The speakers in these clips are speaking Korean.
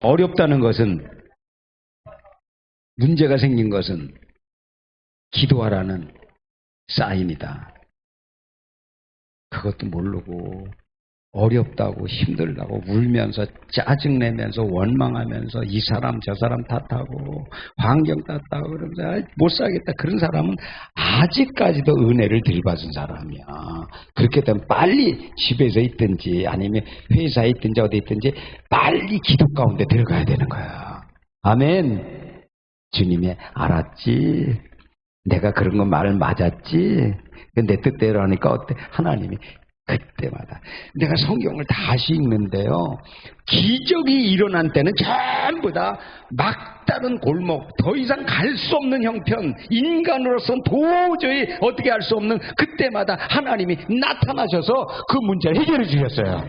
어렵다는 것은 문제가 생긴 것은 기도하라는 사인이다. 그것도 모르고 어렵다고 힘들다고 울면서 짜증내면서 원망하면서 이 사람 저 사람 탓하고 환경 탓하고 그러면서 못 살겠다. 그런 사람은 아직까지도 은혜를 들받은 사람이야. 그렇게 되면 빨리 집에서 있든지 아니면 회사에 있든지 어디 있든지 빨리 기도 가운데 들어가야 되는 거야. 아멘. 주님이 알았지? 내가 그런 거말 맞았지? 내 뜻대로 하니까 어때? 하나님이 그때마다 내가 성경을 다시 읽는데요. 기적이 일어난 때는 전부 다 막다른 골목, 더 이상 갈 수 없는 형편, 인간으로서는 도저히 어떻게 할 수 없는 그때마다 하나님이 나타나셔서 그 문제를 해결해 주셨어요.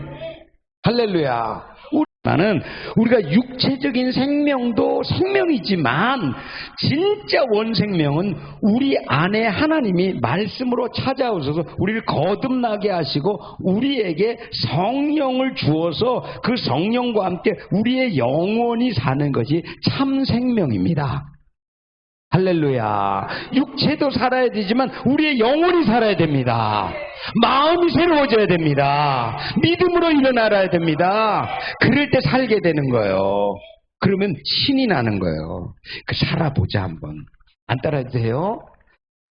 할렐루야. 나는 우리가 육체적인 생명도 생명이지만 진짜 원생명은 우리 안에 하나님이 말씀으로 찾아오셔서 우리를 거듭나게 하시고 우리에게 성령을 주어서 그 성령과 함께 우리의 영혼이 사는 것이 참 생명입니다. 할렐루야. 육체도 살아야 되지만 우리의 영혼이 살아야 됩니다. 마음이 새로워져야 됩니다. 믿음으로 일어나야 됩니다. 그럴 때 살게 되는 거예요. 그러면 신이 나는 거예요. 그 살아보자 한번. 안 따라해도 돼요?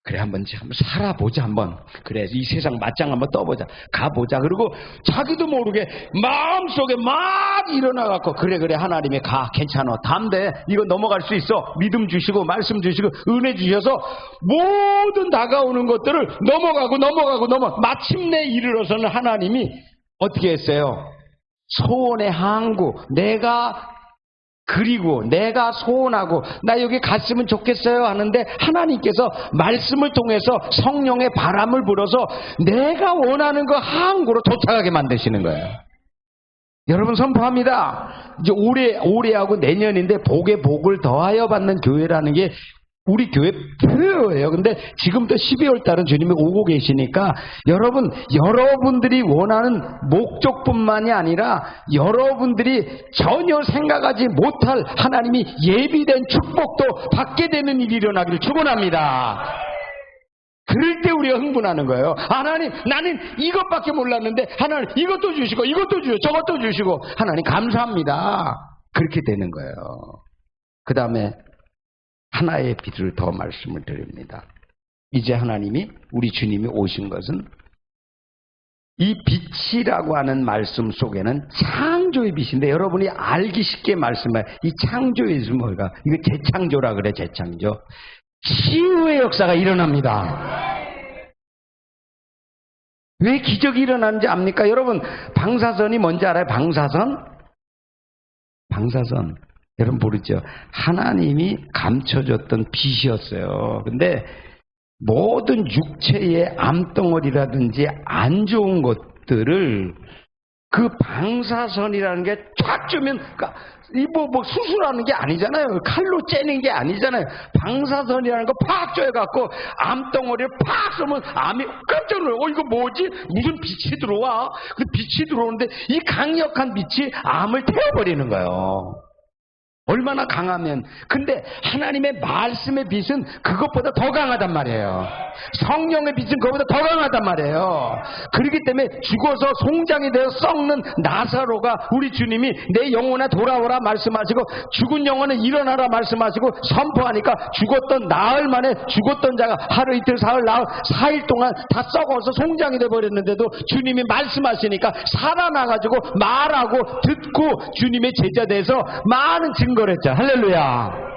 그래 한번 한번 살아보자 한번. 그래 이 세상 맞짱 한번 떠보자. 가보자. 그리고 자기도 모르게 마음속에 막 일어나갖고 그래 그래 하나님이 가 괜찮아 담대 이거 넘어갈 수 있어 믿음 주시고 말씀 주시고 은혜 주셔서 모든 다가오는 것들을 넘어가고 넘어가고 넘어 마침내 이르러서는 하나님이 어떻게 했어요? 소원의 항구 내가 그리고 내가 소원하고 나 여기 갔으면 좋겠어요 하는데 하나님께서 말씀을 통해서 성령의 바람을 불어서 내가 원하는 그 항구로 도착하게 만드시는 거예요. 여러분 선포합니다. 이제 올해 올해하고 내년인데 복에 복을 더하여 받는 교회라는 게 우리 교회 표예요. 근데 지금부터 12월 달은 주님이 오고 계시니까 여러분, 여러분들이 원하는 목적뿐만이 아니라 여러분들이 전혀 생각하지 못할 하나님이 예비된 축복도 받게 되는 일이 일어나기를 축원합니다. 그럴 때 우리가 흥분하는 거예요. 하나님, 나는 이것밖에 몰랐는데 하나님 이것도 주시고 이것도 주시고 저것도 주시고 하나님 감사합니다. 그렇게 되는 거예요. 그 다음에 하나의 빛을 더 말씀을 드립니다. 이제 하나님이 우리 주님이 오신 것은 이 빛이라고 하는 말씀 속에는 창조의 빛인데 여러분이 알기 쉽게 말씀해 이 창조의 빛은 뭘까? 이거 재창조라 그래 재창조. 치유의 역사가 일어납니다. 왜 기적이 일어나는지 압니까? 여러분 방사선이 뭔지 알아요? 방사선? 방사선. 여러분 모르죠? 하나님이 감춰줬던 빛이었어요. 근데 모든 육체의 암덩어리라든지 안 좋은 것들을 그 방사선이라는 게 쫙 주면 그러니까 이뭐 뭐 수술하는 게 아니잖아요. 칼로 째는 게 아니잖아요. 방사선이라는 거팍 쬐갖고 암덩어리를 팍 쏘면 암이 깜짝 놀라요. 어 이거 뭐지? 무슨 빛이 들어와? 그 빛이 들어오는데 이 강력한 빛이 암을 태워버리는 거예요. 얼마나 강하면 근데 하나님의 말씀의 빛은 그것보다 더 강하단 말이에요. 성령의 빛은 그것보다 더 강하단 말이에요. 그렇기 때문에 죽어서 송장이 되어 썩는 나사로가 우리 주님이 내 영혼아 돌아오라 말씀하시고 죽은 영혼은 일어나라 말씀하시고 선포하니까 죽었던 나흘 만에 죽었던 자가 하루 이틀 사흘 나흘 사일 동안 다 썩어서 송장이 돼 버렸는데도 주님이 말씀하시니까 살아나가지고 말하고 듣고 주님의 제자 돼서 많은 증거 를 했죠. 할렐루야.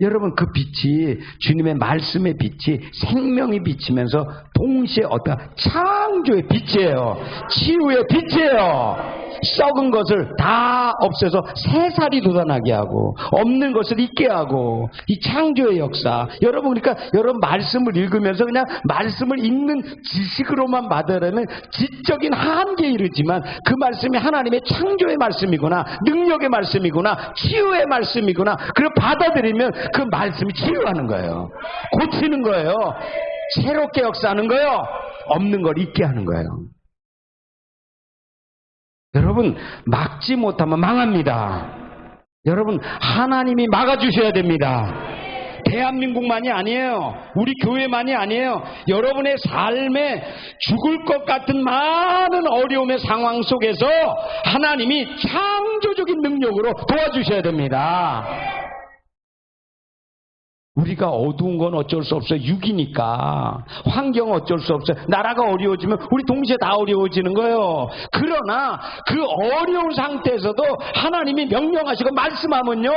여러분 그 빛이 주님의 말씀의 빛이 생명이 비치면서 동시에 어떤 창조의 빛이에요. 치유의 빛이에요. 썩은 것을 다 없애서 새살이 돋아나게 하고 없는 것을 있게 하고 이 창조의 역사. 여러분 그러니까 여러분 말씀을 읽으면서 그냥 말씀을 읽는 지식으로만 받으려면 지적인 한계에 이르지만 그 말씀이 하나님의 창조의 말씀이구나 능력의 말씀이구나 치유의 말씀이구나 그걸 받아들이면 그 말씀이 치유하는 거예요. 고치는 거예요. 새롭게 역사하는 거예요. 없는 걸 있게 하는 거예요. 여러분 막지 못하면 망합니다. 여러분 하나님이 막아주셔야 됩니다. 대한민국만이 아니에요. 우리 교회만이 아니에요. 여러분의 삶에 죽을 것 같은 많은 어려움의 상황 속에서 하나님이 창조적인 능력으로 도와주셔야 됩니다. 우리가 어두운 건 어쩔 수 없어요. 육이니까. 환경 어쩔 수 없어요. 나라가 어려워지면 우리 동시에 다 어려워지는 거예요. 그러나 그 어려운 상태에서도 하나님이 명령하시고 말씀하면요.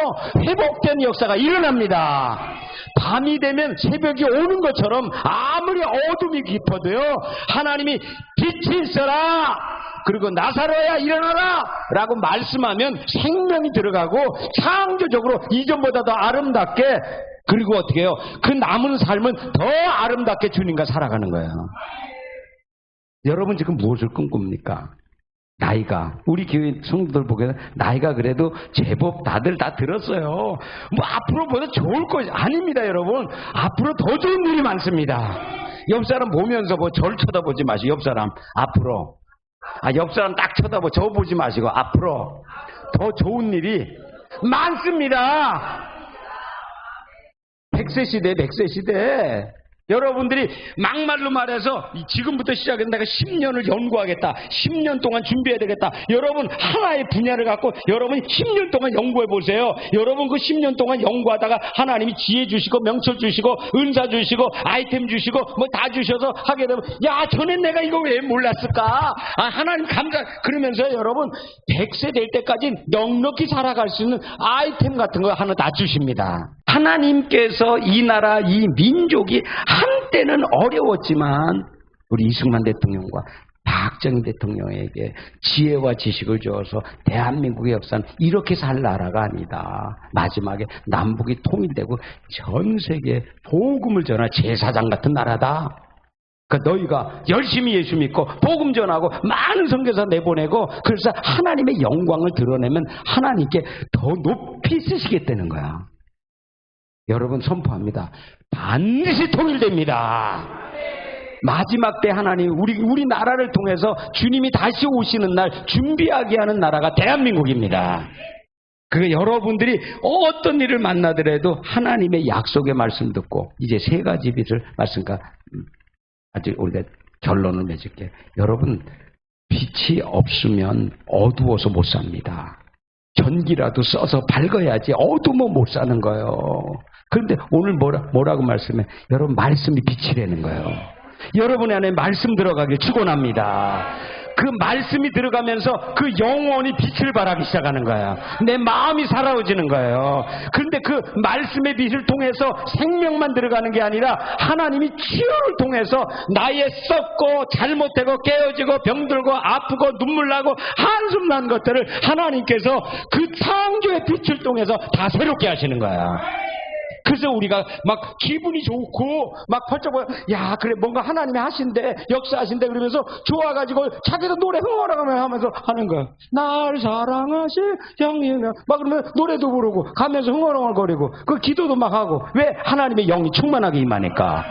회복된 역사가 일어납니다. 밤이 되면 새벽이 오는 것처럼 아무리 어둠이 깊어도요. 하나님이 빛이 있어라. 그리고 나사로야 일어나라 라고 말씀하면 생명이 들어가고 창조적으로 이전보다 더 아름답게 그리고 어떻게 해요? 그 남은 삶은 더 아름답게 주님과 살아가는 거예요. 여러분 지금 무엇을 꿈꿉니까? 나이가 우리 교회 성도들 보기에는 나이가 그래도 제법 다들 다 들었어요. 뭐 앞으로 보다 좋을 것이 아닙니다, 여러분. 앞으로 더 좋은 일이 많습니다. 옆 사람 보면서 뭐 절 쳐다보지 마시고 옆 사람 앞으로 아, 옆 사람 딱 쳐다보 저 보지 마시고 앞으로 더 좋은 일이 많습니다. 100세 시대, 100세 시대. 여러분들이 막말로 말해서 이 지금부터 시작해서 내가 10년을 연구하겠다. 10년 동안 준비해야 되겠다. 여러분 하나의 분야를 갖고 여러분이 10년 동안 연구해 보세요. 여러분 그 10년 동안 연구하다가 하나님이 지혜 주시고 명철 주시고 은사 주시고 아이템 주시고 뭐 다 주셔서 하게 되면 야 전엔 내가 이거 왜 몰랐을까? 아 하나님 감사 그러면서 여러분 100세 될 때까지 넉넉히 살아갈 수 있는 아이템 같은 거 하나 다 주십니다. 하나님께서 이 나라, 이 민족이 한때는 어려웠지만 우리 이승만 대통령과 박정희 대통령에게 지혜와 지식을 주어서 대한민국의 역사는 이렇게 살 나라가 아니다. 마지막에 남북이 통일되고 전 세계 복음을 전할 제사장 같은 나라다. 그 너희가 열심히 예수 믿고 복음 전하고 많은 선교사 내보내고 그래서 하나님의 영광을 드러내면 하나님께 더 높이 쓰시겠다는 거야. 여러분 선포합니다. 반드시 통일됩니다. 마지막 때 하나님 우리 우리 나라를 통해서 주님이 다시 오시는 날 준비하게 하는 나라가 대한민국입니다. 그 여러분들이 어떤 일을 만나더라도 하나님의 약속의 말씀 듣고 이제 세 가지 빛을 말씀과 음, 아직 우리가 결론을 맺을게. 여러분 빛이 없으면 어두워서 못 삽니다. 전기라도 써서 밝아야지 어두우면 못 사는 거예요. 그런데 오늘 뭐라, 뭐라고 말씀해? 여러분 말씀이 빛이라는 거예요. 여러분 안에 말씀 들어가길 축원합니다. 그 말씀이 들어가면서 그 영혼이 빛을 발하기 시작하는 거야. 내 마음이 살아오지는 거예요. 그런데 그 말씀의 빛을 통해서 생명만 들어가는 게 아니라 하나님이 치유를 통해서 나의 썩고 잘못되고 깨어지고 병들고 아프고 눈물 나고 한숨 난 것들을 하나님께서 그 창조의 빛을 통해서 다 새롭게 하시는 거야. 그래서 우리가 막 기분이 좋고 막 펄쩍 야 그래 뭔가 하나님이 하신대 역사하신대 그러면서 좋아가지고 자기도 노래 흥얼흥얼 하면서 하는 거야. 날 사랑하실 형님이면 막 그러면 노래도 부르고 가면서 흥얼흥얼 거리고 그 기도도 막 하고. 왜? 하나님의 영이 충만하게 임하니까.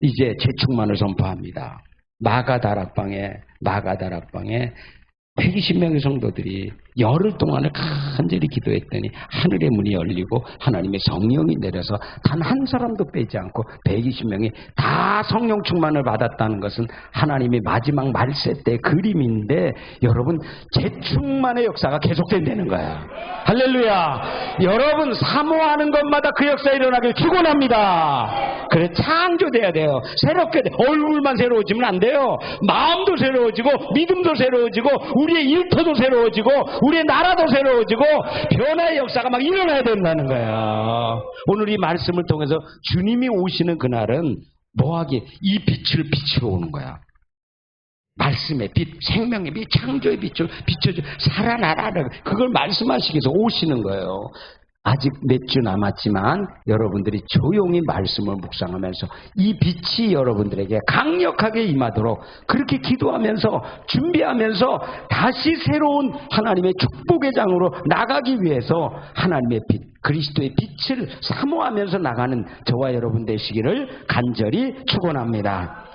이제 재충만을 선포합니다. 마가다락방에 마가다락방에 120명의 성도들이 열흘 동안을 간절히 기도했더니 하늘의 문이 열리고 하나님의 성령이 내려서 단 한 사람도 빼지 않고 120명이 다 성령 충만을 받았다는 것은 하나님의 마지막 말세 때 그림인데 여러분 재충만의 역사가 계속된다는 거야. 할렐루야. 여러분 사모하는 것마다 그 역사 일어나길 기원합니다. 그래 창조돼야 돼요. 새롭게 돼. 얼굴만 새로워지면 안 돼요. 마음도 새로워지고 믿음도 새로워지고 우리의 일터도 새로워지고 우리의 나라도 새로워지고 변화의 역사가 막 일어나야 된다는 거야. 오늘 이 말씀을 통해서 주님이 오시는 그날은 뭐하기 이 빛을 비추러 오는 거야. 말씀의 빛, 생명의 빛, 창조의 빛을 비춰줘 살아나라를 그걸 말씀하시기 위해서 오시는 거예요. 아직 몇 주 남았지만 여러분들이 조용히 말씀을 묵상하면서 이 빛이 여러분들에게 강력하게 임하도록 그렇게 기도하면서 준비하면서 다시 새로운 하나님의 축복의 장으로 나가기 위해서 하나님의 빛, 그리스도의 빛을 사모하면서 나가는 저와 여러분 되시기를 간절히 축원합니다.